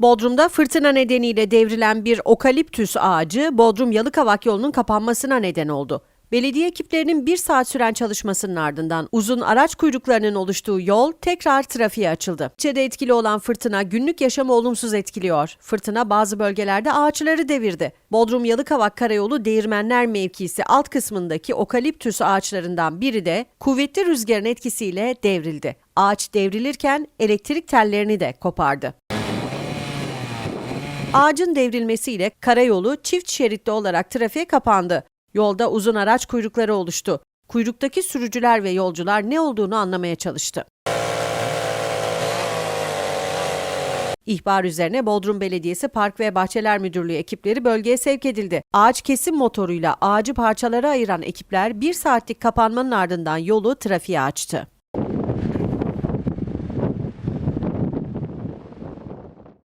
Bodrum'da fırtına nedeniyle devrilen bir okaliptüs ağacı Bodrum Yalıkavak yolunun kapanmasına neden oldu. Belediye ekiplerinin bir saat süren çalışmasının ardından uzun araç kuyruklarının oluştuğu yol tekrar trafiğe açıldı. İlçede etkili olan fırtına günlük yaşamı olumsuz etkiliyor. Fırtına bazı bölgelerde ağaçları devirdi. Bodrum Yalıkavak Karayolu Değirmenler mevkisi alt kısmındaki okaliptüs ağaçlarından biri de kuvvetli rüzgarın etkisiyle devrildi. Ağaç devrilirken elektrik tellerini de kopardı. Ağacın devrilmesiyle karayolu çift şeritli olarak trafiğe kapandı. Yolda uzun araç kuyrukları oluştu. Kuyruktaki sürücüler ve yolcular ne olduğunu anlamaya çalıştı. İhbar üzerine Bodrum Belediyesi Park ve Bahçeler Müdürlüğü ekipleri bölgeye sevk edildi. Ağaç kesim motoruyla ağacı parçalara ayıran ekipler bir saatlik kapanmanın ardından yolu trafiğe açtı.